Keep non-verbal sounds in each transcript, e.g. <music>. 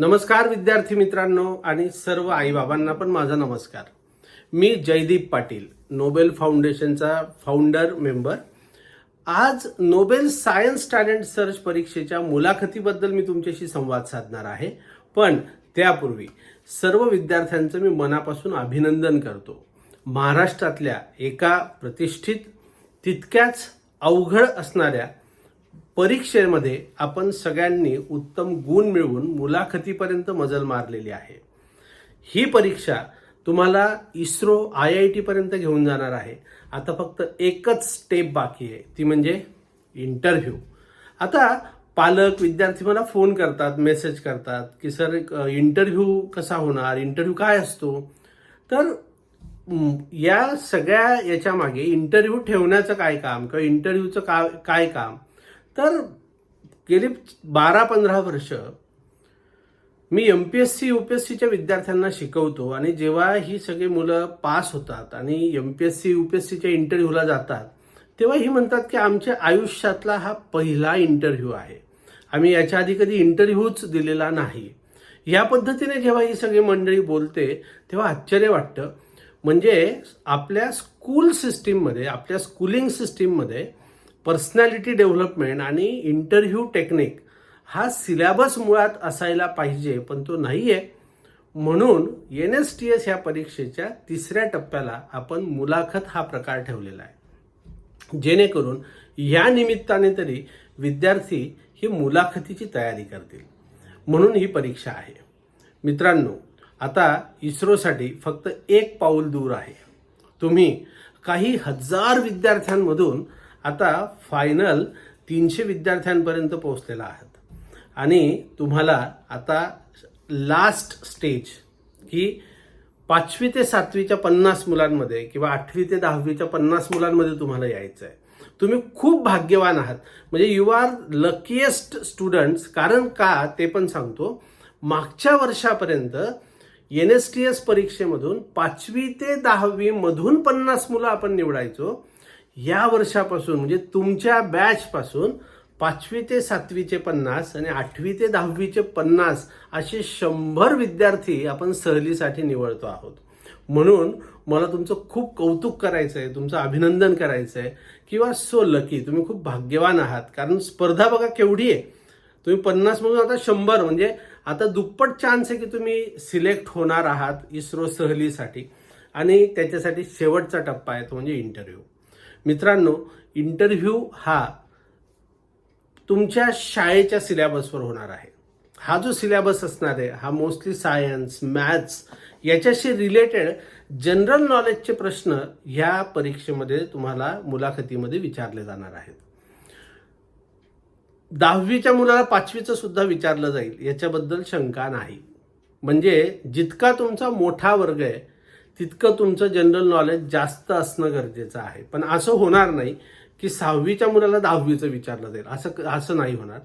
नमस्कार विद्यार्थी मित्रांनो आणि सर्व आईबाबांना पण माझा नमस्कार. मी जयदीप पाटील नोबेल फाउंडेशनचा फाउंडर मेंबर आज नोबेल सायन्स टॅलेंट सर्च परीक्षेच्या मुलाखतीबद्दल मी तुमच्याशी संवाद साधणार आहे. पण त्यापूर्वी सर्व विद्यार्थ्यांचं मी मनापासून अभिनंदन करतो. महाराष्ट्रातल्या एका प्रतिष्ठित तितक्याच अवघड असणाऱ्या परीक्षेमध्ये आपण सगळ्यांनी उत्तम गुण मिळवून मुलाखतीपर्यंत मजल मारलेली आहे. ही परीक्षा तुम्हाला इस्रो आय आय टीपर्यंत घेऊन जाणार आहे. आता फक्त एकच स्टेप बाकी आहे. ती म्हणजे इंटरव्ह्यू आता पालक विद्यार्थी मला फोन करतात मेसेज करतात की सर इंटरव्ह्यू कसा होणार? इंटरव्ह्यू काय असतो? तर या सगळ्या याच्या मागे इंटरव्ह्यू ठेवण्याचं काय काम किंवा इंटरव्ह्यूचं का काय काम? तर गेली बारा पंधरा वर्ष मी M P S C U P S सीच्या विद्यार्थ्यांना शिकवतो आणि जेव्हा ही सगळी मुलं पास होतात आणि M P S C U P S सीच्या इंटरव्ह्यूला जातात तेव्हा ही म्हणतात की आमच्या आयुष्यातला हा पहिला इंटरव्ह्यू आहे. आम्ही याच्या आधी कधी इंटरव्ह्यूच दिलेला नाही. या पद्धतीने जेव्हा ही सगळी मंडळी बोलते तेव्हा आश्चर्य वाटतं. म्हणजे आपल्या स्कूल सिस्टीममध्ये आपल्या स्कूलिंग सिस्टीममध्ये पर्सनॅलिटी डेव्हलपमेंट आणि इंटरव्ह्यू टेक्निक हा सिलॅबस मुळात असायला पाहिजे पण तो नाही आहे म्हणून एन एस टी एस ह्या परीक्षेच्या तिसऱ्या टप्प्याला आपण मुलाखत हा प्रकार ठेवलेला आहे. जेणेकरून या निमित्ताने तरी विद्यार्थी ही मुलाखतीची तयारी करतील. म्हणून ही परीक्षा आहे. मित्रांनो आता इस्रोसाठी फक्त एक पाऊल दूर आहे. तुम्ही काही हजार विद्यार्थ्यांमधून आता फायनल तीनशे विद्यार्थ्यांपर्यंत पोहोचलेला आहात. आणि तुम्हाला आता लास्ट स्टेज की पाचवी ते सातवीच्या पन्नास मुलांमध्ये किंवा आठवी ते दहावीच्या पन्नास मुलांमध्ये तुम्हाला यायचं आहे. तुम्ही खूप भाग्यवान आहात. म्हणजे यू आर लकीएस्ट स्टुडंट्स कारण का? ते पण सांगतो. मागच्या वर्षापर्यंत एन एस टी एस परीक्षेमधून पाचवी ते दहावी मधून पन्नास मुलं आपण निवडायचो. या वर्षापासून म्हणजे तुमच्या बॅच पासून पाचवी ते सातवीचे पन्नास आणि आठवी ते दहावीचे पन्नास असे शंभर विद्यार्थी आपण सहलीसाठी निवडतो आहोत. म्हणून मला तुमचं खूप कौतुक करायचं आहे तुमचं अभिनंदन करायचं आहे किंवा सो लकी तुम्ही खूप भाग्यवान आहात कारण स्पर्धा बघा केवढी आहे. तुम्ही पन्नासमधून आता शंभर म्हणजे आता दुप्पट चान्स आहे की तुम्ही सिलेक्ट होणार आहात इस्रो सहलीसाठी. आणि त्याच्यासाठी शेवटचा टप्पा आहे तो म्हणजे इंटरव्ह्यू मित्रांनो इंटरव्ह्यू हा तुमच्या शाळेच्या सिलेबसवर होणार आहे. हा जो सिलेबस असणार आहे हा मोस्टली सायन्स मॅथ्स याच्याशी रिलेटेड जनरल नॉलेजचे प्रश्न ह्या परीक्षेमध्ये तुम्हाला मुलाखतीमध्ये विचारले जाणार आहेत. दहावीच्या मुलाला पाचवीचं सुद्धा विचारलं जाईल याच्याबद्दल शंका नाही. म्हणजे जितका तुमचा मोठा वर्ग आहे तितकं तुमचं जनरल नॉलेज जास्त असणं गरजेचं आहे. पण असं होणार नाही की सहावीच्या मुलाला दहावीचं विचारलं जाईल. असं असं नाही होणार.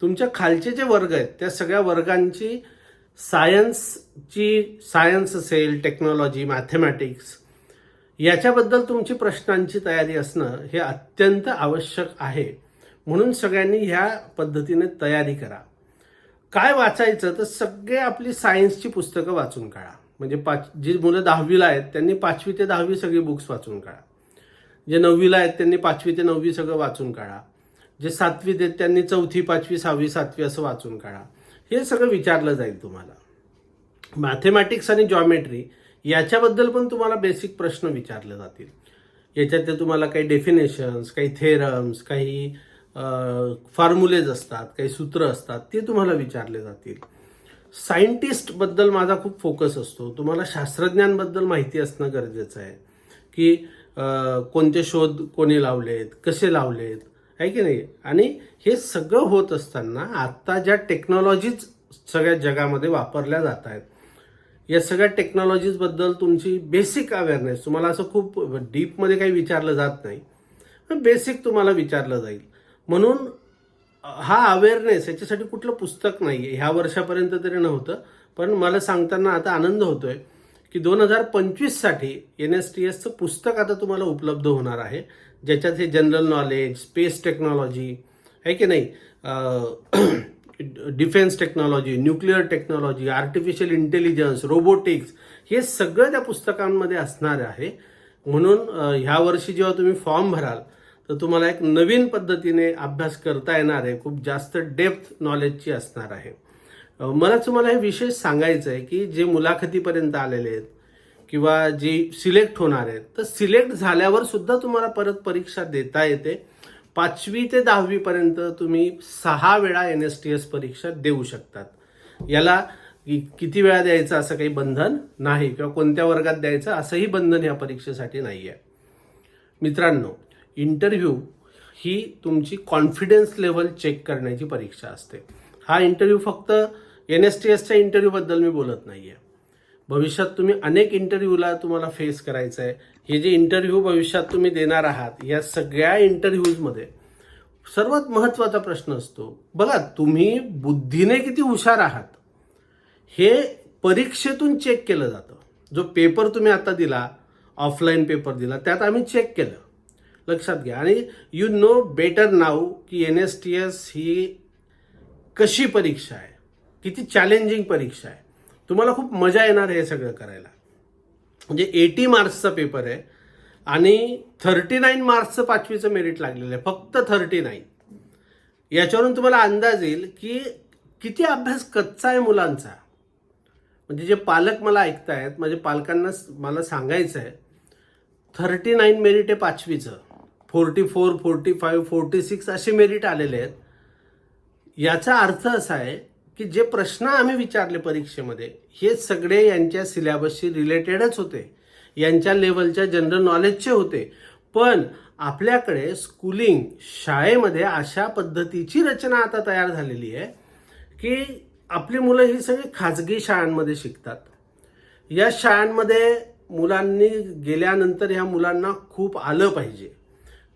तुमच्या खालचे जे वर्ग आहेत त्या सगळ्या वर्गांची सायन्सची सायन्स असेल टेक्नॉलॉजी मॅथमॅटिक्स याच्याबद्दल तुमची प्रश्नांची तयारी असणं हे अत्यंत आवश्यक आहे. म्हणून सगळ्यांनी ह्या पद्धतीने तयारी करा. काय वाचायचं तर सगळे आपली सायन्सची पुस्तकं वाचून काढा. म्हणजे पाच जी मुलं दहावीला आहेत त्यांनी पाचवी ते दहावी सगळी बुक्स वाचून काढा. जे नववीला आहेत त्यांनी पाचवी ते नववी सगळं वाचून काढा. जे सातवी आहेत त्यांनी चौथी पाचवी सहावी सातवी असं वाचून काढा. हे सगळं विचारलं जाईल तुम्हाला. मॅथेमॅटिक्स आणि जॉमेट्री याच्याबद्दल पण तुम्हाला बेसिक प्रश्न विचारले जातील. याच्यात ते तुम्हाला काही डेफिनेशन्स काही थेरम्स काही फॉर्म्युलेज असतात काही सूत्र असतात ते तुम्हाला विचारले जातील. सायंटिस्टबद्दल माझा खूप फोकस असतो. तुम्हाला शास्त्रज्ञांबद्दल माहिती असणं गरजेचं आहे. की कोणते शोध कोणी लावलेत कसे लावलेत आहे की नाही? आणि हे सगळं होत असताना आत्ता ज्या टेक्नॉलॉजीज सगळ्या जगामध्ये वापरल्या जात आहेत या सगळ्या टेक्नॉलॉजीजबद्दल तुमची बेसिक अवेअरनेस तुम्हाला असं खूप डीपमध्ये काही विचारलं जात नाही बेसिक तुम्हाला विचारलं जाईल. म्हणून हा अवेअरनेस याच्यासाठी कुठलं पुस्तक नाही आहे ह्या वर्षापर्यंत तरी नव्हतं. पण मला सांगताना आता आनंद होतोय की दोन हजार पंचवीससाठी एन एस टी एसचं पुस्तक आता तुम्हाला उपलब्ध होणार आहे. ज्याच्यात हे जनरल नॉलेज स्पेस टेक्नॉलॉजी आहे की नाही? Defence technology nuclear technology artificial intelligence robotics हे सगळं त्या पुस्तकांमध्ये असणार आहे. म्हणून ह्या वर्षी जेव्हा तुम्ही फॉर्म भराल तर तुम्हाला एक नवीन पद्धतीने अभ्यास करता येणार आहे. खूप जास्त डेप्थ नॉलेजची असणार आहे. मला तुम्हाला हे विशेष सांगायचं आहे की जे मुलाखतीपर्यंत आलेले आहेत किंवा जे सिलेक्ट होणार आहेत तर सिलेक्ट झाल्यावर सुद्धा तुम्हाला परत परीक्षा देता येते. पाचवी ते दहावीपर्यंत तुम्ही सहा वेळा एन एस टी एस परीक्षा देऊ शकतात. याला किती वेळा द्यायचं असं काही बंधन नाही किंवा कोणत्या वर्गात द्यायचं असंही बंधन या परीक्षेसाठी नाही आहे मित्रांनो इंटरव्ह्यू ही तुमची कॉन्फिडन्स लेवल चेक करण्याची परीक्षा असते. हा इंटरव्ह्यू फक्त एन एस टी एसच्या इंटरव्ह्यूबद्दल मी बोलत नाही आहे भविष्यात तुम्ही अनेक इंटरव्ह्यूला तुम्हाला फेस करायचं आहे हे जे इंटरव्ह्यू भविष्यात तुम्ही देणार आहात या सगळ्या इंटरव्ह्यूजमध्ये सर्वात महत्त्वाचा प्रश्न असतो बघा तुम्ही बुद्धीने किती हुशार आहात. हे परीक्षेतून चेक केलं जातं. जो पेपर तुम्ही आता दिला ऑफलाईन पेपर दिला त्यात आम्ही चेक केलं. लक्षात घ्या. आणि यू नो बेटर नाऊ की एन एस टी एस ही कशी परीक्षा आहे? किती चॅलेंजिंग परीक्षा आहे? तुम्हाला खूप मजा येणार आहे हे सगळं करायला. म्हणजे एटी मार्क्सचा पेपर आहे आणि थर्टी नाईन मार्क्सचं पाचवीचं मेरिट लागलेलं आहे. फक्त थर्टी नाईन याच्यावरून तुम्हाला अंदाज येईल की किती अभ्यास कच्चा आहे मुलांचा. म्हणजे जे पालक मला ऐकतायत माझ्या पालकांना मला सांगायचं आहे थर्टी नाईन मेरिट आहे पाचवीचं. Forty four forty five forty six असे मेरिट आलेले आहेत. याचा अर्थ असा आहे की जे प्रश्न आम्ही विचारले परीक्षेमध्ये हे सगळे यांच्या सिलेबसशी रिलेटेडच होते. यांच्या लेवलच्या जनरल नॉलेजचे होते. पण आपल्याकडे स्कूलिंग शाळेमध्ये अशा पद्धतीची रचना आता तयार झालेली आहे की आपली मुलं ही सगळी खाजगी शाळांमध्ये शिकतात. या शाळांमध्ये मुलांनी गेल्यानंतर ह्या मुलांना खूप आलं पाहिजे.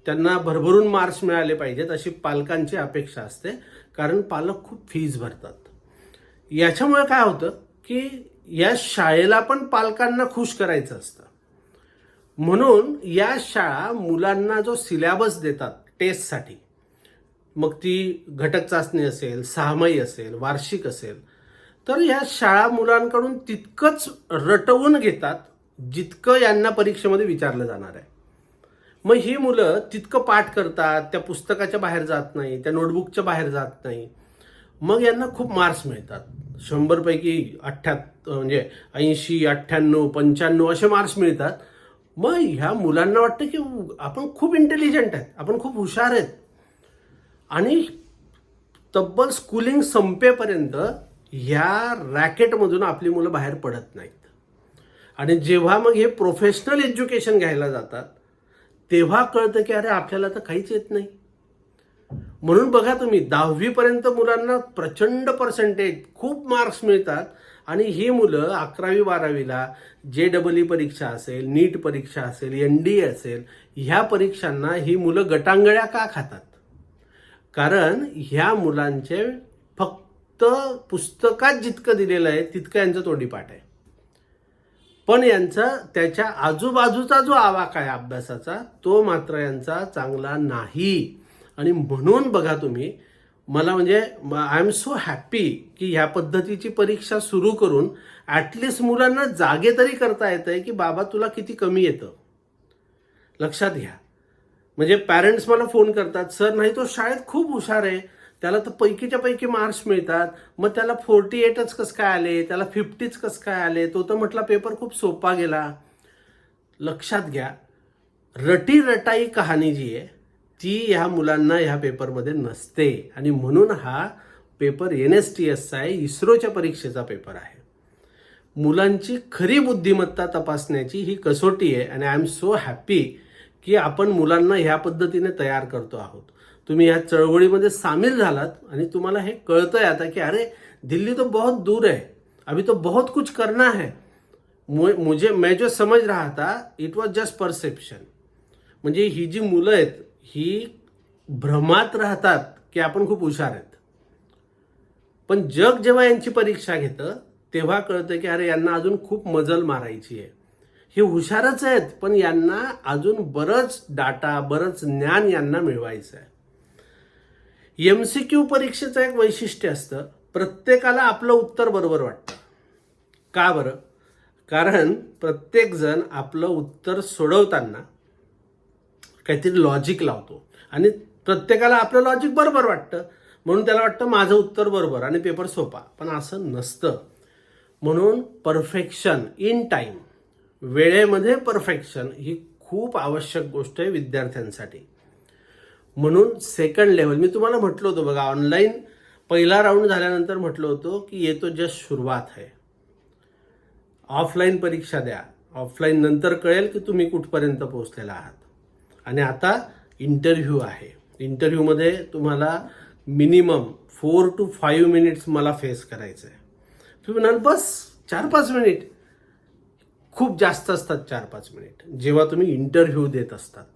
त्यांना भरभरून मार्क्स मिळाले पाहिजेत अशी पालकांची अपेक्षा असते. कारण पालक खूप फीज भरतात. याच्यामुळे काय होतं की या शाळेला पण पालकांना खुश करायचं असतं. म्हणून या शाळा मुलांना जो सिलॅबस देतात टेस्टसाठी मग ती घटक चाचणी असेल सहामाही असेल वार्षिक असेल तर या शाळा मुलांकडून तितकंच रटवून घेतात जितकं यांना परीक्षेमध्ये विचारलं जाणार आहे. मग ही मुलं तितकं पाठ करतात त्या पुस्तकाच्या बाहेर जात नाही त्या नोटबुकच्या बाहेर जात नाही. मग यांना खूप मार्क्स मिळतात. शंभरपैकी अठ्ठ्याहत्तर म्हणजे ऐंशी अठ्ठ्याण्णव पंच्याण्णव असे मार्क्स मिळतात. मग ह्या मुलांना वाटतं की आपण खूप इंटेलिजंट आहेत आपण खूप हुशार आहेत. आणि तब्बल स्कूलिंग संपेपर्यंत ह्या रॅकेटमधून आपली मुलं बाहेर पडत नाहीत. आणि जेव्हा मग हे प्रोफेशनल एज्युकेशन घ्यायला जातात तेव्हा कळतं की अरे आपल्याला तर काहीच येत नाही. म्हणून बघा तुम्ही दहावीपर्यंत मुलांना प्रचंड पर्सेंटेज खूप मार्क्स मिळतात. आणि ही मुलं अकरावी बारावीला जे डबल ई परीक्षा असेल नीट परीक्षा असेल एन डी ए असेल ह्या परीक्षांना ही मुलं गटांगळ्या का खातात? कारण ह्या मुलांचे फक्त पुस्तकात जितकं दिलेलं आहे तितकं यांचं तोडीपाठ आहे. पण यांचा त्याच्या आजूबाजूचा जो आवाक आहे अभ्यासाचा तो मात्र यांचा चांगला नाही. आणि म्हणून बघा तुम्ही मला म्हणजे आय एम सो हॅप्पी की ह्या पद्धतीची परीक्षा सुरू करून ॲटलिस्ट मुलांना जागे तरी करता येत आहे की बाबा तुला किती कमी येतं. लक्षात घ्या. म्हणजे पॅरेंट्स मला फोन करतात सर नाही तो शाळेत खूप हुशार आहे. त्याला तर पैकीच्या पैकी मार्क्स मिळतात. मग त्याला फोर्टी एटच कसं काय आले? त्याला फिफ्टीच कसं काय आले? तो तर म्हटला पेपर खूप सोपा गेला. लक्षात घ्या रटी रटाई कहाणी जी आहे ती ह्या मुलांना ह्या पेपरमध्ये नसते. आणि म्हणून हा पेपर एन एस टी एसचा आहे इस्रोच्या परीक्षेचा पेपर आहे. मुलांची खरी बुद्धिमत्ता तपासण्याची ही कसोटी आहे. आणि आय एम सो हॅप्पी की आपण मुलांना ह्या पद्धतीने तयार करतो आहोत. तुम्ही या चळवळीमध्ये सामील झालात आणि तुम्हाला हे कळतंय आता की अरे दिल्ली तो बहुत दूर है अभी तो बहुत कुछ करना है. मु- मुझे मैं जो समझ रहा था इट वॉज जस्ट परसेप्शन म्हणजे ही जी मुलं आहेत ही भ्रमात राहतात की आपण खूप हुशार आहेत. पण जग जेव्हा यांची परीक्षा घेतं तेव्हा कळतं की अरे यांना अजून खूप मजल मारायची आहे. हे हुशारच आहेत पण यांना अजून बरंच डाटा बरंच ज्ञान यांना मिळवायचं आहे. एम सी क्यू परीक्षेचं एक वैशिष्ट्य असतं. प्रत्येकाला आपलं उत्तर बरोबर वाटतं. का बरं? कारण प्रत्येकजण आपलं उत्तर सोडवताना काहीतरी लॉजिक लावतो. आणि प्रत्येकाला आपलं लॉजिक बरोबर वाटतं. म्हणून त्याला वाटतं माझं उत्तर बरोबर आणि पेपर सोपा. पण असं नसतं. म्हणून परफेक्शन इन टाईम वेळेमध्ये परफेक्शन ही खूप आवश्यक गोष्ट आहे विद्यार्थ्यांसाठी. म्हणून सेकंड लेवल मी तुम्हाला म्हटलं होतं बघा ऑनलाईन पहिला राऊंड झाल्यानंतर म्हटलं होतं की येतो जस्ट सुरुवात आहे. ऑफलाईन परीक्षा द्या. ऑफलाईन नंतर कळेल की तुम्ही कुठपर्यंत पोहोचलेला आहात. आणि आता इंटरव्ह्यू आहे. इंटरव्ह्यूमध्ये तुम्हाला minimum four to five minutes मला फेस करायचं आहे तुम्ही म्हणाल बस चार पाच मिनिट खूप जास्त असतात चार पाच मिनिट जेव्हा तुम्ही इंटरव्ह्यू देत असतात.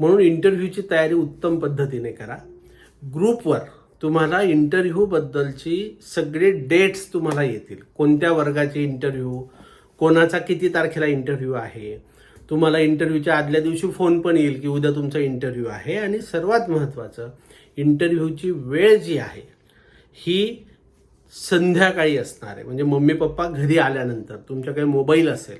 म्हणून इंटरव्ह्यूची तयारी उत्तम पद्धतीने करा. ग्रुपवर तुम्हाला इंटरव्ह्यूबद्दलची सगळे डेट्स तुम्हाला येतील. कोणत्या वर्गाचे इंटरव्ह्यू कोणाचा किती तारखेला इंटरव्ह्यू आहे तुम्हाला इंटरव्ह्यूच्या आदल्या दिवशी फोन पण येईल की उद्या तुमचा इंटरव्ह्यू आहे. आणि सर्वात महत्त्वाचं इंटरव्ह्यूची वेळ जी आहे ही संध्याकाळी असणार आहे. म्हणजे मम्मी पप्पा घरी आल्यानंतर तुमच्याकडे मोबाईल असेल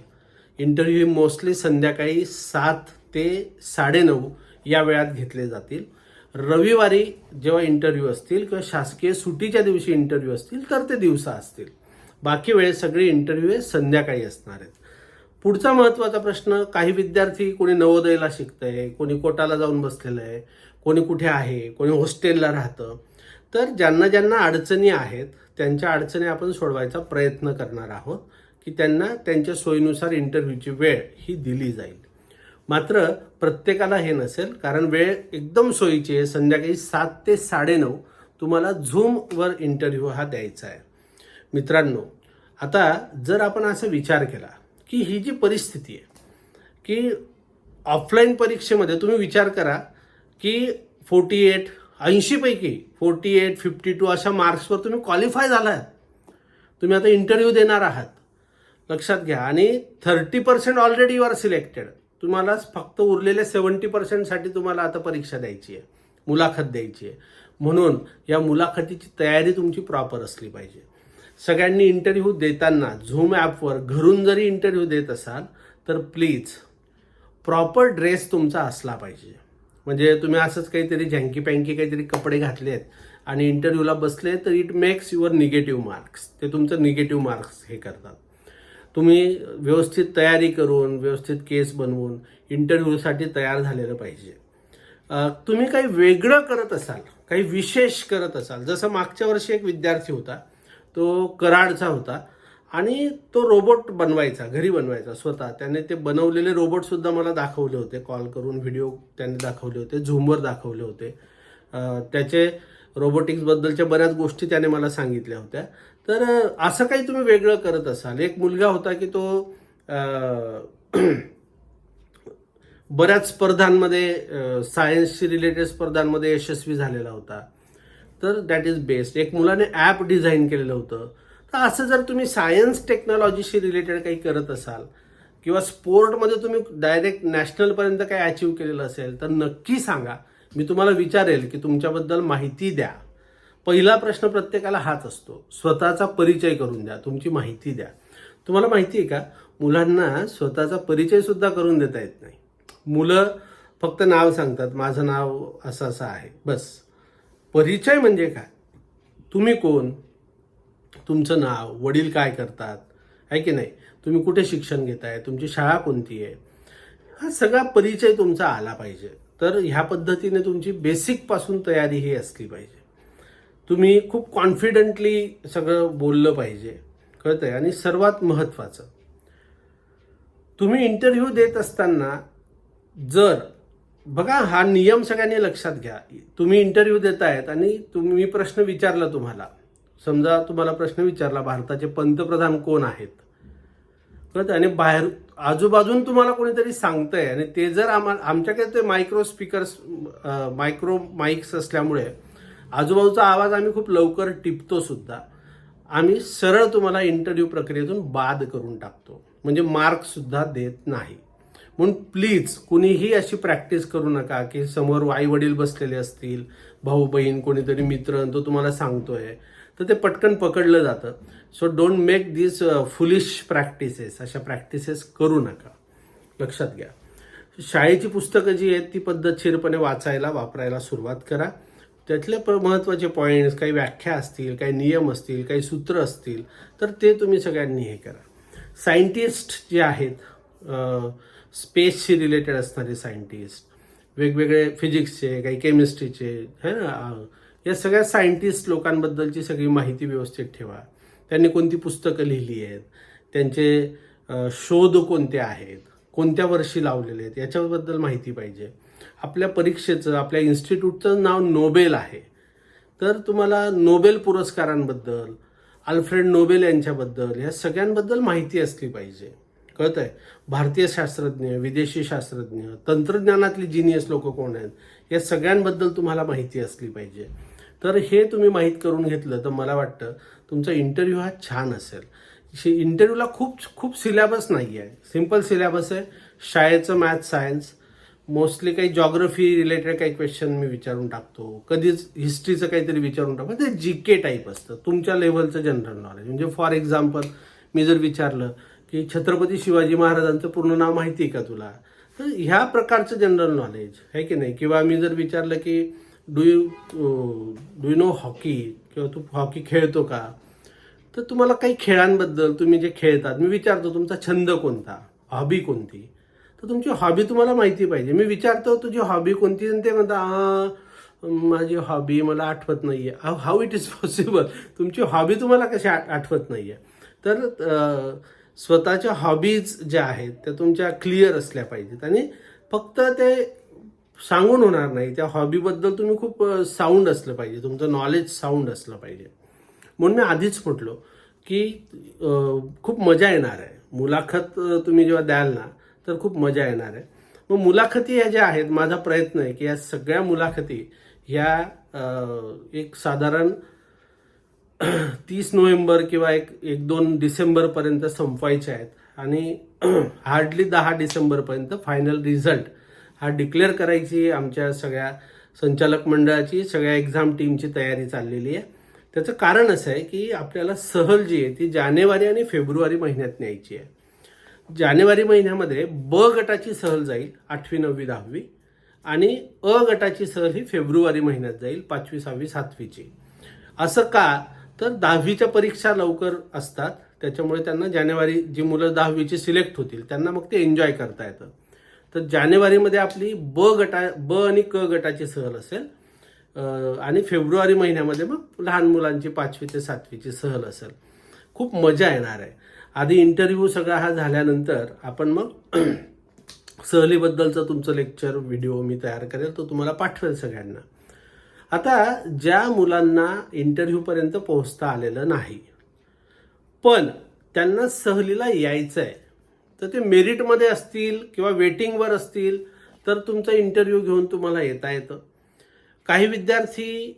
इंटरव्ह्यू मोस्टली संध्याकाळी सात ते साडेनऊ या वेळात घेतले जातील. रविवारी जेव्हा इंटरव्ह्यू असतील किंवा शासकीय सुटीच्या दिवशी इंटरव्ह्यू असतील तर ते दिवसा असतील. बाकी वेळेस सगळे इंटरव्ह्यू हे संध्याकाळी असणार आहेत. पुढचा महत्त्वाचा प्रश्न काही विद्यार्थी कोणी नवोदयला शिकतंय कोणी कोटाला जाऊन बसलेलं आहे कोणी कुठे आहे कोणी हॉस्टेलला राहतं तर ज्यांना ज्यांना अडचणी आहेत त्यांच्या अडचणी आपण सोडवायचा प्रयत्न करणार आहोत की त्यांना त्यांच्या सोयीनुसार इंटरव्ह्यूची वेळ ही दिली जाईल. मात्र प्रत्येकाला हे नसेल कारण वेळ एकदम सोयीची आहे. संध्याकाळी सात ते साडेनऊ तुम्हाला झूमवर इंटरव्ह्यू हा द्यायचा आहे. मित्रांनो आता जर आपण असा विचार केला की ही जी परिस्थिती आहे की ऑफलाईन परीक्षेमध्ये तुम्ही विचार करा की फोर्टी एट ऐंशीपैकी फोर्टी एट फिफ्टी टू अशा मार्क्सवर तुम्ही क्वालिफाय झालात तुम्ही आता इंटरव्ह्यू देणार आहात. लक्षात घ्या. आणि thirty percent already you are selected तुम्हाला फक्त उरलेल्या सेवन्टी पर्सेंटसाठी तुम्हाला आता परीक्षा द्यायची आहे. मुलाखत द्यायची आहे. म्हणून या मुलाखतीची तयारी तुमची प्रॉपर असली पाहिजे. सगळ्यांनी इंटरव्ह्यू देताना झूम ॲपवर घरून जरी इंटरव्ह्यू देत असाल तर प्लीज प्रॉपर ड्रेस तुमचा असला पाहिजे. म्हणजे तुम्ही असंच काहीतरी झँकी पँकी काहीतरी कपडे घातले आहेत आणि इंटरव्ह्यूला बसले तर it makes your negative marks ते तुमचं निगेटिव्ह मार्क्स हे करतात. तुम्ही व्यवस्थित तयारी करून व्यवस्थित केस बनवून इंटरव्ह्यूसाठी तयार झालेलं पाहिजे. तुम्ही काही वेगळं करत असाल काही विशेष करत असाल जसं मागच्या वर्षी एक विद्यार्थी होता तो कराडचा होता आणि तो रोबोट बनवायचा घरी बनवायचा स्वतः. त्याने ते बनवलेले रोबोटसुद्धा मला दाखवले होते कॉल करून व्हिडिओ त्याने दाखवले होते झूमवर दाखवले होते. त्याचे रोबोटिक्सबद्दलच्या बऱ्याच गोष्टी त्याने मला सांगितल्या होत्या. तर असं काही तुम्ही वेगळं करत असाल. एक मुलगा होता की तो <clears throat> बऱ्याच स्पर्धांमध्ये सायन्सशी रिलेटेड स्पर्धांमध्ये यशस्वी झालेला होता. तर दॅट इज बेस्ट एक मुलाने ॲप डिझाईन केलेलं होतं. तर असं जर तुम्ही सायन्स टेक्नॉलॉजीशी रिलेटेड काही करत असाल किंवा स्पोर्टमध्ये तुम्ही डायरेक्ट नॅशनलपर्यंत काही अचीव केलेलं असेल तर नक्की सांगा. मी तुम्हाला विचारेल की तुमच्याबद्दल माहिती द्या. पहिला प्रश्न प्रत्येकाला हाच असतो. स्वतःचा परिचय करून द्या. तुमची माहिती द्या. तुम्हाला माहिती आहे का? मुलांना स्वतःचा परिचयसुद्धा करून देता येत नाही. मुलं फक्त नाव सांगतात. माझं नाव असं असं आहे. बस. परिचय म्हणजे काय? तुम्ही कोण? तुमचं नाव वडील काय करतात? आहे की नाही? तुम्ही कुठे शिक्षण घेताय? तुमची शाळा कोणती आहे? हा सगळा परिचय तुमचा आला पाहिजे. तर ह्या पद्धतीने तुमची बेसिकपासून तयारी ही असली पाहिजे. तुम्ही खूप कॉन्फिडंटली सगळं बोललं पाहिजे. कळतंय? आणि सर्वात महत्त्वाचं तुम्ही इंटरव्ह्यू देत असताना जर बघा हा नियम सगळ्यांनी लक्षात घ्या. तुम्ही इंटरव्ह्यू देतायत आणि तुम्ही प्रश्न विचारला तुम्हाला. समजा तुम्हाला प्रश्न विचारला भारताचे पंतप्रधान कोण आहेत? कळत आणि बाहेर आजूबाजून तुम्हाला कोणीतरी सांगतंय. आणि ते जर आम्हाला आमच्याकडे ते मायक्रो स्पीकर्स मायक्रो माईक्स असल्यामुळे आजूबाजूचा आवाज आम्ही खूप लवकर टिपतो सुद्धा. आम्ही सरळ तुम्हाला इंटरव्ह्यू प्रक्रियेतून बाद करून टाकतो. म्हणजे मार्कसुद्धा देत नाही. म्हणून प्लीज कुणीही अशी प्रॅक्टिस करू नका की समोर आई वडील बसलेले असतील भाऊ बहीण कोणीतरी मित्र आणि तो तुम्हाला सांगतोय. तर ते पटकन पकडलं जातं. So don't make this foolish practices अशा प्रॅक्टिसेस करू नका. लक्षात घ्या. शाळेची पुस्तकं जी आहेत ती पद्धतशीरपणे वाचायला वापरायला सुरुवात करा. त्यातले प महत्त्वाचे पॉईंट्स काही व्याख्या असतील काही नियम असतील काही सूत्र असतील तर ते तुम्ही सगळ्यांनी हे करा. सायंटिस्ट जे आहेत स्पेसशी रिलेटेड असणारे सायंटिस्ट वेगवेगळे फिजिक्सचे काही केमिस्ट्रीचे है ना? या सगळ्या सायंटिस्ट लोकांबद्दलची सगळी माहिती व्यवस्थित ठेवा. त्यांनी कोणती पुस्तकं लिहिली आहेत? त्यांचे शोध कोणते आहेत? कोणत्या वर्षी लावलेले आहेत? याच्याबद्दल माहिती पाहिजे. आपल्या परीक्षेचं आपल्या इन्स्टिट्यूटचं नाव नोबेल आहे. तर तुम्हाला नोबेल पुरस्कारांबद्दल अल्फ्रेड नोबेल यांच्याबद्दल ह्या सगळ्यांबद्दल माहिती असली पाहिजे. कळत आहे भारतीय शास्त्रज्ञ विदेशी शास्त्रज्ञ तंत्रज्ञानातली जिनियस लोक कोण आहेत? या सगळ्यांबद्दल तुम्हाला माहिती असली पाहिजे. तर हे तुम्ही माहीत करून घेतलं तर मला वाटतं तुमचा इंटरव्ह्यू हा छान असेल. इंटरव्ह्यूला खूप खूप सिलेबस नाही आहे सिंपल सिलेबस आहे. शाळेचं मॅथ सायन्स मोस्टली काही जॉग्रफी रिलेटेड काही क्वेश्चन मी विचारून टाकतो. कधीच हिस्ट्रीचं काहीतरी विचारून टाकतो. ते जी के टाईप असतं. तुमच्या लेवलचं जनरल नॉलेज म्हणजे फॉर एक्झाम्पल मी जर विचारलं की छत्रपती शिवाजी महाराजांचं पूर्ण नाव माहिती आहे का तुला? तर ह्या प्रकारचं जनरल नॉलेज आहे की नाही? किंवा मी जर विचारलं की do you do you know hockey किंवा तू हॉकी खेळतो का? तर तुम्हाला काही खेळांबद्दल तुम्ही जे खेळतात मी विचारतो तुमचा छंद कोणता? हॉबी कोणती? तर तुमची हॉबी तुम्हाला माहिती पाहिजे. मी विचारतो तुझी हॉबी कोणती? आणि ते म्हणता माझी हॉबी मला आठवत नाही आहे हाऊ इट इज पॉसिबल तुमची हॉबी तुम्हाला कशी आठवत आठवत आहे तर स्वतःच्या हॉबीज ज्या आहेत त्या तुमच्या क्लिअर असल्या पाहिजेत. आणि फक्त ते सांगून होणार नाही. त्या हॉबीबद्दल तुम्ही खूप साऊंड असलं पाहिजे. तुमचं नॉलेज साऊंड असलं पाहिजे. म्हणून मी आधीच म्हटलो की खूप मजा येणार आहे. मुलाखत तुम्ही जेव्हा द्याल ना तर खूप मजा येणार आहे. मग मुलाखती ह्या ज्या आहेत माझा प्रयत्न आहे की या सगळ्या मुलाखती ह्या एक साधारण <clears throat> तीस नोव्हेंबर किंवा एक एक दोन डिसेंबरपर्यंत संपवायच्या आहेत. आणि <clears throat> हार्डली दहा डिसेंबरपर्यंत फायनल रिझल्ट हा डिक्लेअर करायची आमच्या सगळ्या संचालक मंडळाची सगळ्या एक्झाम टीमची तयारी चाललेली आहे. त्याचं कारण असं आहे की आपल्याला सहल जी आहे ती जानेवारी आणि फेब्रुवारी महिन्यात न्यायची आहे. जानेवारी महिन्यामध्ये ब गटाची सहल जाईल आठवी नववी दहावी. आणि अ गटाची सहल ही फेब्रुवारी महिन्यात जाईल पाचवी सहावी सातवीची. असं का? तर दहावीच्या परीक्षा लवकर असतात. त्याच्यामुळे त्यांना जानेवारी जी मुलं दहावीची सिलेक्ट होतील त्यांना मग ते एन्जॉय करता येतं. तर जानेवारीमध्ये आपली ब गटा ब आणि क गटाची सहल असेल. आणि फेब्रुवारी महिन्यामध्ये मग लहान मुलांची पाचवी ते सातवीची सहल असेल. खूप मजा येणार आहे. आधी इंटरव्ह्यू सगळा हा झाल्यानंतर आपण मग <clears throat> सहलीबद्दलचं तुमचं लेक्चर व्हिडिओ मी तयार करेल तो तुम्हाला पाठवेल सगळ्यांना. आता ज्या मुलांना इंटरव्ह्यूपर्यंत पोहोचता आलेलं नाही पण त्यांना सहलीला यायचं आहे तर ते मेरिटमध्ये असतील किंवा वेटिंगवर असतील तर तुमचा इंटरव्ह्यू घेऊन तुम्हाला येता येतं. काही विद्यार्थी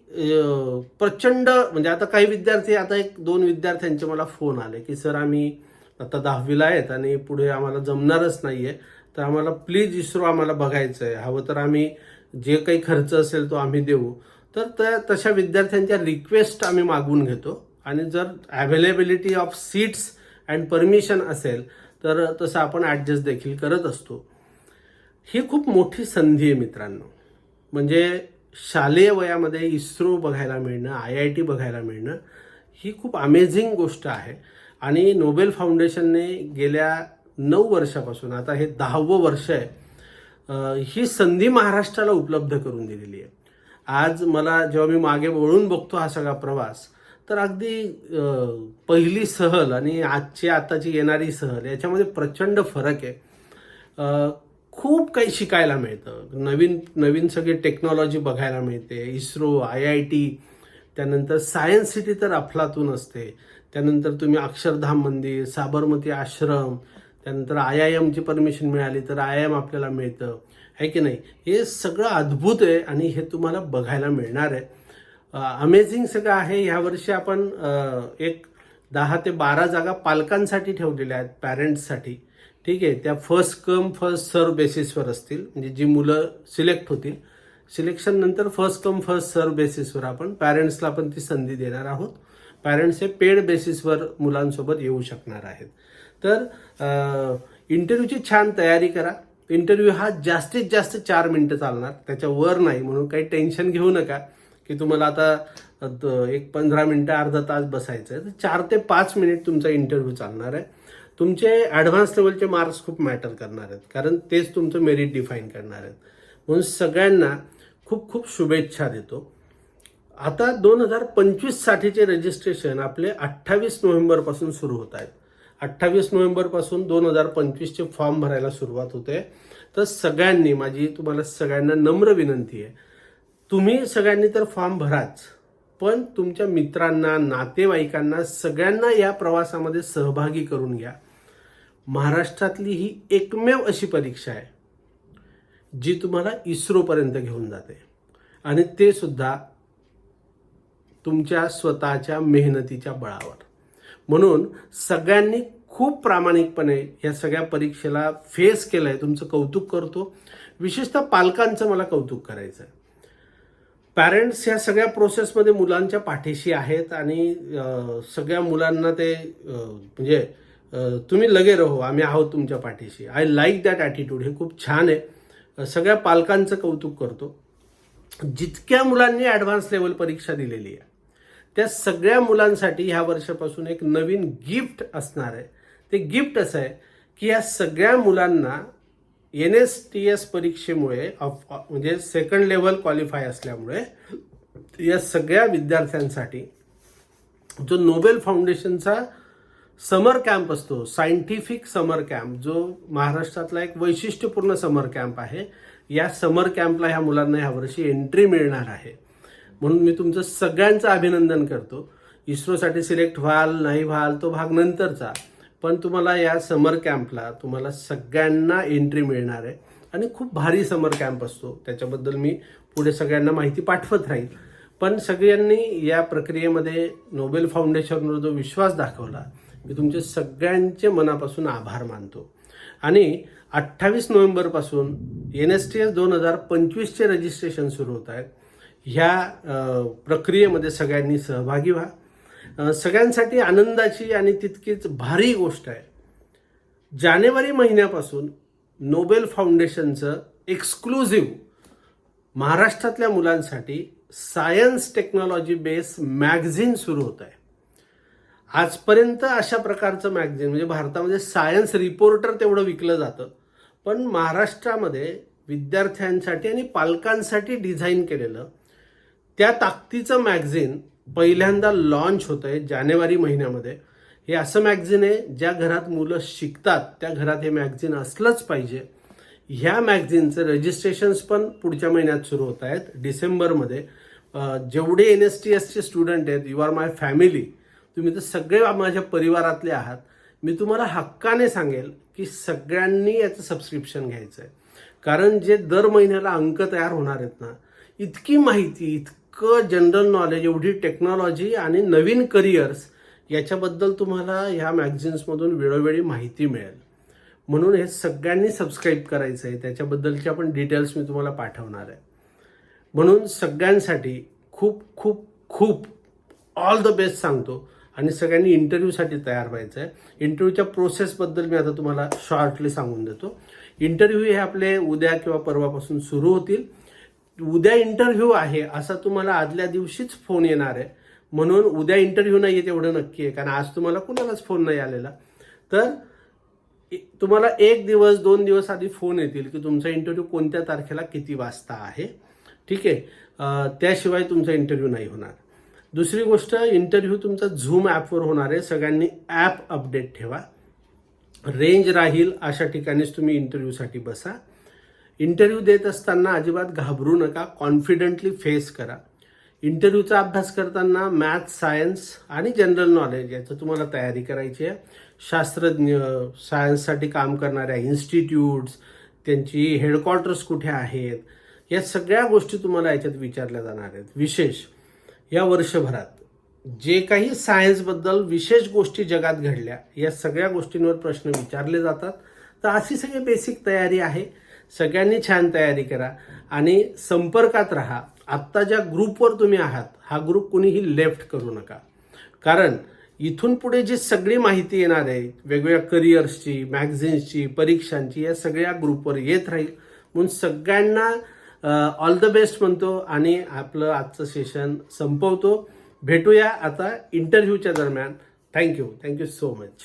प्रचंड म्हणजे आता काही विद्यार्थी आता एक दोन विद्यार्थ्यांचे मला फोन आले की सर आम्ही आता दहावीला आहेत आणि पुढे आम्हाला जमणारच नाही आहे तर आम्हाला प्लीज इस्रो आम्हाला बघायचं आहे हवं तर आम्ही जे काही खर्च असेल तो आम्ही देऊ. तर त्या तशा विद्यार्थ्यांच्या रिक्वेस्ट आम्ही मागवून घेतो. आणि जर availability of seats and permission असेल तर तसं आपण ॲडजस्ट देखील करत असतो. ही खूप मोठी संधी आहे मित्रांनो. म्हणजे शालेय वयामध्ये इस्रो बघायला मिळणं आय आय टी बघायला मिळणं ही खूप अमेझिंग गोष्ट आहे. आणि नोबेल फाउंडेशनने गेल्या नऊ वर्षापासून आता हे दहावं वर्ष आहे ही संधी महाराष्ट्राला उपलब्ध करून दिलेली आहे. आज मला जेव्हा मी मागे वळून बघतो हा सगळा प्रवास तर अगदी पहिली सहल आणि आजची आताची येणारी सहल याच्यामध्ये प्रचंड फरक आहे. खूप काही शिकायला मिळतं. नवीन नवीन सगळी टेक्नॉलॉजी बघायला मिळते. इस्रो आय आय टी त्यानंतर सायन्स सिटी तर अफलातून असते. त्यानंतर तुम्ही अक्षरधाम मंदिर साबरमती आश्रम त्यानंतर आय आय एमची परमिशन मिळाली तर आय आय एम आपल्याला मिळतं. आहे की नाही? हे सगळं अद्भुत आहे आणि हे तुम्हाला बघायला मिळणार आहे. अमेझिंग सगळं आहे. ह्यावर्षी आपण एक दहा ते बारा जागा पालकांसाठी ठेवलेल्या आहेत पॅरेंट्ससाठी ठीक आहे? त्या फर्स्ट कम फर्स्ट सर्व बेसिसवर असतील. म्हणजे जी मुलं सिलेक्ट होतील. सिलेक्शननंतर फर्स्ट कम फर्स्ट सर्व बेसिसवर आपण पॅरेंट्सला पण ती संधी देणार आहोत. पॅरेंट्स हे पेड बेसिसवर मुलांसोबत येऊ शकणार आहेत. तर इंटरव्ह्यूची छान तयारी करा. इंटरव्ह्यू हा जास्तीत जास्त चार मिनटं चालणार. त्याच्या वर नाही म्हणून काही टेन्शन घेऊ नका. की तुम्हाला आता द- एक पंधरा मिनटं अर्धा तास बसायचं आहे तर चार ते पाच मिनिट तुमचा इंटरव्ह्यू चालणार आहे. तुमचे ॲडव्हान्स लेवलचे मार्क्स खूप मॅटर करणार आहेत. कारण तेच तुमचं मेरिट डिफाईन करणार आहेत. म्हणून सगळ्यांना खूप खूप शुभेच्छा देतो. आता दोन हजार पंचवीस साठीचे रजिस्ट्रेशन आपले अठ्ठावीस नोव्हेंबरपासून सुरू होत आहेत. अठ्ठावीस नोव्हेंबरपासून दोन हजार पंचवीसचे फॉर्म भरायला सुरुवात होते. तर सगळ्यांनी माझी तुम्हाला सगळ्यांना नम्र विनंती आहे तुम्ही सगळ्यांनी तर फॉर्म भराच पण तुमच्या मित्रांना नातेवाईकांना सगळ्यांना या प्रवासामध्ये सहभागी करून घ्या. महाराष्ट्रातली ही एकमेव अशी परीक्षा आहे जी तुम्हाला इस्रोपर्यंत घेऊन जाते. आणि ते सुद्धा तुमच्या स्वतःच्या मेहनतीच्या बळावर. म्हणून सगळ्यांनी खूप प्रामाणिकपणे या सगळ्या परीक्षेला फेस केलं आहे तुमचं कौतुक करतो. विशेषतः पालकांचं मला कौतुक करायचं आहे पॅरेंट्स या सगळ्या प्रोसेसमध्ये मुलांच्या पाठीशी आहेत आणि सगळ्या मुलांना ते म्हणजे तुम्ही लगे रहो आम्ही आहोत तुमच्या पाठीशी. आय लाईक दॅट ॲटिट्यूड हे खूप छान आहे. सगळ्या पालकांचं कौतुक करतो. जितक्या मुलांनी ॲडव्हान्स लेवल परीक्षा दिलेली आहे त्या सगळ्या मुलांसाठी ह्या वर्षापासून एक नवीन गिफ्ट असणार आहे. ते गिफ्ट असं आहे की या सगळ्या मुलांना एन एस टी एस परीक्षेमुळे ऑफ- म्हणजे सेकंड लेवल क्वालिफाय असल्यामुळे या सगळ्या विद्यार्थ्यांसाठी जो नोबेल फाउंडेशनचा समर कॅम्प असतो सायंटिफिक समर कॅम्प जो महाराष्ट्रातला एक वैशिष्ट्यपूर्ण समर कॅम्प आहे या समर कॅम्पला ह्या मुलांना ह्यावर्षी एंट्री मिळणार आहे. म्हणून मी तुमचं सगळ्यांचं अभिनंदन करतो. इस्रोसाठी सिलेक्ट व्हाल नाही व्हाल तो भाग नंतरचा. पण तुम्हाला या समर कॅम्पला तुम्हाला सगळ्यांना एंट्री मिळणार आहे. आणि खूप भारी समर कॅम्प असतो. त्याच्याबद्दल मी पुढे सगळ्यांना माहिती पाठवत राहील. पण सगळ्यांनी या प्रक्रियेमध्ये नोबेल फाउंडेशनवर जो विश्वास दाखवला मी तुमचे सगळ्यांचे मनापासून आभार मानतो. आणि अठ्ठावीस नोव्हेंबरपासून एन एस टी एस दोन हजार पंचवीसचे रजिस्ट्रेशन सुरू होत आहेत. ह्या प्रक्रियेमध्ये सगळ्यांनी सहभागी व्हा. सगळ्यांसाठी आनंदाची आणि तितकीच भारी गोष्ट आहे. जानेवारी महिन्यापासून नोबेल फाउंडेशनचं एक्सक्लुझिव्ह महाराष्ट्रातल्या मुलांसाठी सायन्स टेक्नॉलॉजी बेस मॅगझिन सुरू होत आहे. आजपर्यंत अशा प्रकारचं मॅगझिन म्हणजे भारतामध्ये सायन्स रिपोर्टर तेवढं विकलं जातं पण महाराष्ट्रामध्ये विद्यार्थ्यांसाठी आणि पालकांसाठी डिझाईन केलेलं त्या ताकदीचं मॅगझिन पहिल्यांदा लॉन्च होत आहे जानेवारी महिन्यामध्ये. हे असं मॅगझिन आहे ज्या घरात मुलं शिकतात त्या घरात हे मॅगझिन असलंच पाहिजे. ह्या मॅगझिनचं रजिस्ट्रेशन्स पण पुढच्या महिन्यात सुरू होत आहेत डिसेंबरमध्ये. जेवढे एन एस टी एसचे स्टुडंट आहेत यू आर माय फॅमिली तुम्ही तर सगळे माझ्या परिवारातले आहात. मी तुम्हाला हक्काने सांगेल की सगळ्यांनी याचं सबस्क्रिप्शन घ्यायचं आहे कारण जे दर महिन्याला अंक तयार होणार आहेत ना इतकी माहिती इतकी जनरल नॉलेज एवढी टेक्नॉलॉजी आणि नवीन करिअर्स याच्याबद्दल तुम्हाला ह्या मॅगझिन्समधून वेळोवेळी माहिती मिळेल. म्हणून हे सगळ्यांनी सबस्क्राईब करायचं आहे त्याच्याबद्दलचे आपण डिटेल्स मी तुम्हाला पाठवणार आहे. म्हणून सगळ्यांसाठी खूप खूप खूप ऑल द बेस्ट सांगतो आणि सगळ्यांनी इंटरव्ह्यूसाठी तयार व्हायचं आहे इंटरव्ह्यूच्या प्रोसेसबद्दल मी आता तुम्हाला शॉर्टली सांगून देतो. इंटरव्ह्यू हे आपले उद्या किंवा परवापासून सुरू होतील. उद्या इंटरव्ह्यू आहे असा तुम्हाला आदल्या दिवशीच फोन येणार आहे. म्हणून उद्या इंटरव्ह्यू नाही आहे एवढं नक्की आहे कारण आज तुम्हाला कुणालाच फोन नाही आलेला. तर तुम्हाला एक दिवस दोन दिवस आधी फोन येतील की तुमचा इंटरव्ह्यू कोणत्या तारखेला किती वाजता आहे. ठीक आहे? त्याशिवाय तुमचा इंटरव्ह्यू नाही होणार. दुसरी गोष्ट इंटरव्ह्यू तुमचा झूम ॲपवर होणार आहे. सगळ्यांनी ॲप अपडेट ठेवा. रेंज राहील अशा ठिकाणीच तुम्ही इंटरव्ह्यूसाठी बसा. इंटरव्ह्यू देत असताना अजिबात घाबरू नका. कॉन्फिडंटली फेस करा. इंटरव्ह्यूचा अभ्यास करताना मॅथ सायन्स आणि जनरल नॉलेज याचं तुम्हाला तयारी करायची आहे. शास्त्रज्ञ सायन्ससाठी काम करणाऱ्या इन्स्टिट्यूट्स त्यांची हेडक्वार्टर्स कुठे आहेत या सगळ्या गोष्टी तुम्हाला याच्यात विचारल्या जाणार आहेत. विशेष या वर्षभरात जे काही सायन्सबद्दल विशेष गोष्टी जगात घडल्या या सगळ्या गोष्टींवर प्रश्न विचारले जातात. तर अशी सगळी बेसिक तयारी आहे. सगळ्यांनी छान तयारी करा आणि संपर्कात राहा. आत्ता ज्या ग्रुपवर तुम्ही आहात हा ग्रुप कुणीही लेफ्ट करू नका. कारण इथून पुढे जी सगळी माहिती येणार आहे वेगवेगळ्या करिअर्सची मॅगझिन्सची परीक्षांची या सगळ्या ग्रुपवर येत राहील. म्हणून सगळ्यांना ऑल द बेस्ट म्हणतो आणि आपलं आजचं सेशन संपवतो. भेटूया आता इंटरव्ह्यूच्या दरम्यान. Thank you thank you so much